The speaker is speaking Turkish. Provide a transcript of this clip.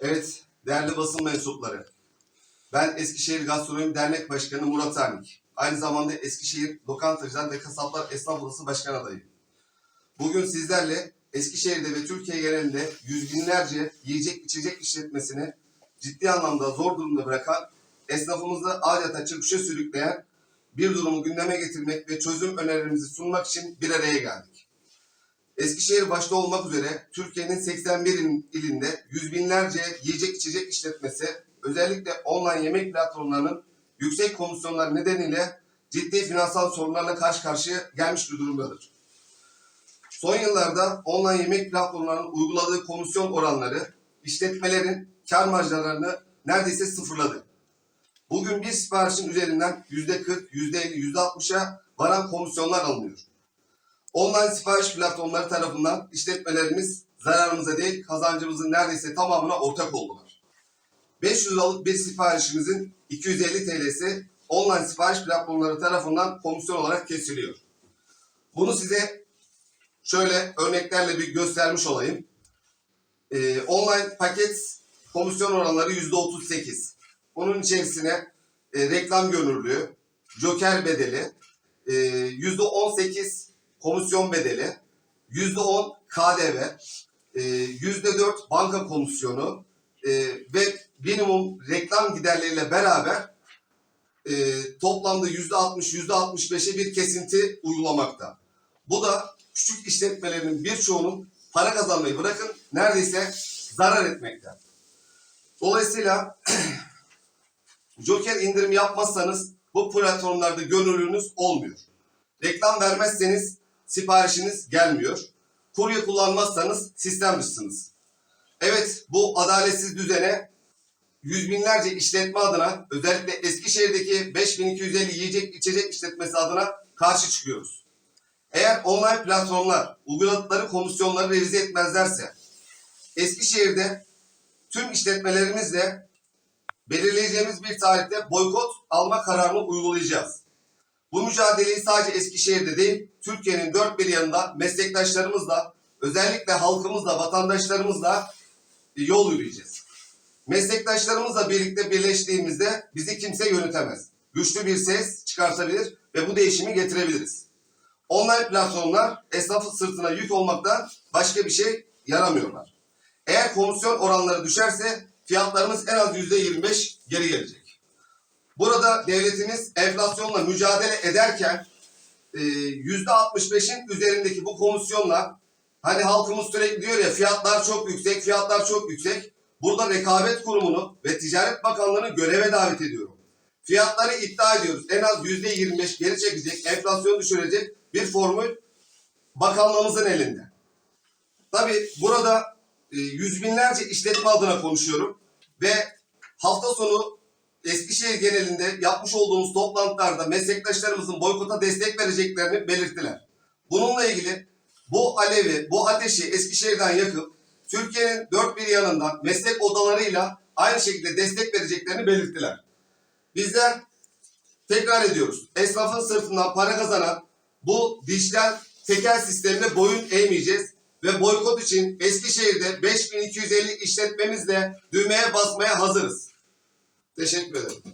Evet, değerli basın mensupları. Ben Eskişehir Gastronomi Dernek Başkanı Murat Ernik. Aynı zamanda Eskişehir Lokantacılar ve Kasaplar Esnaf Odası Başkan adayım. Bugün sizlerle Eskişehir'de ve Türkiye genelinde yüz binlerce yiyecek içecek işletmesini ciddi anlamda zor durumda bırakan, esnafımızı adeta çırpışa sürükleyen bir durumu gündeme getirmek ve çözüm önerilerimizi sunmak için bir araya geldik. Eskişehir başta olmak üzere Türkiye'nin 81 il- ilinde yüz binlerce yiyecek içecek işletmesi özellikle online yemek platformlarının yüksek komisyonlar nedeniyle ciddi finansal sorunlarla karşı karşıya gelmiş bir durumdadır. Son yıllarda online yemek platformlarının uyguladığı komisyon oranları işletmelerin kar marjlarını neredeyse sıfırladı. Bugün bir siparişin üzerinden %40, %50, %60'a varan komisyonlar alınıyor. Online sipariş platformları tarafından işletmelerimiz zararımıza değil kazancımızın neredeyse tamamına ortak oldular. 500 liralık bir siparişimizin 250 TL'si online sipariş platformları tarafından komisyon olarak kesiliyor. Bunu size şöyle örneklerle bir göstermiş olayım. Ee, online paket komisyon oranları %38. Bunun içerisine e, reklam gönüllüğü, joker bedeli, e, %18 komisyon bedeli, %10 KDV, e, %4 banka komisyonu e, ve minimum reklam giderleriyle beraber e, toplamda %60, %65'e bir kesinti uygulamakta. Bu da küçük işletmelerin birçoğunun para kazanmayı bırakın neredeyse zarar etmekte. Dolayısıyla Joker indirim yapmazsanız bu platformlarda gönüllünüz olmuyor. Reklam vermezseniz siparişiniz gelmiyor. Kurye kullanmazsanız sistem dışısınız. Evet bu adaletsiz düzene yüz binlerce işletme adına özellikle Eskişehir'deki 5250 yiyecek içecek işletmesi adına karşı çıkıyoruz. Eğer online platformlar uyguladıkları komisyonları revize etmezlerse Eskişehir'de tüm işletmelerimizle belirleyeceğimiz bir tarihte boykot alma kararını uygulayacağız. Bu mücadeleyi sadece Eskişehir'de değil, Türkiye'nin dört bir yanında meslektaşlarımızla, özellikle halkımızla, vatandaşlarımızla e, yol yürüyeceğiz. Meslektaşlarımızla birlikte birleştiğimizde bizi kimse yönetemez. Güçlü bir ses çıkartabilir ve bu değişimi getirebiliriz. Online platformlar esnafın sırtına yük olmaktan başka bir şey yaramıyorlar. Eğer komisyon oranları düşerse fiyatlarımız en az %25 geri gelecek. Burada devletimiz enflasyonla mücadele ederken e, %65'in üzerindeki bu komisyonla hani halkımız sürekli diyor ya fiyatlar çok yüksek, fiyatlar çok yüksek. Burada rekabet kurumunu ve Ticaret Bakanlığı'nı göreve davet ediyorum. Fiyatları iddia ediyoruz. En az %25 geri çekecek, enflasyonu düşürecek bir formül bakanlığımızın elinde. Tabii burada e, yüz binlerce işletme adına konuşuyorum ve hafta sonu Eskişehir genelinde yapmış olduğumuz toplantılarda meslektaşlarımızın boykota destek vereceklerini belirttiler. Bununla ilgili bu alevi, bu ateşi Eskişehir'den yakıp Türkiye'nin dört bir yanından meslek odalarıyla aynı şekilde destek vereceklerini belirttiler. Bizler tekrar ediyoruz. Esnafın sırtından para kazanan bu dijital tekel sistemine boyun eğmeyeceğiz ve boykot için Eskişehir'de 5250 işletmemizle düğmeye basmaya hazırız. Teşekkür ederim.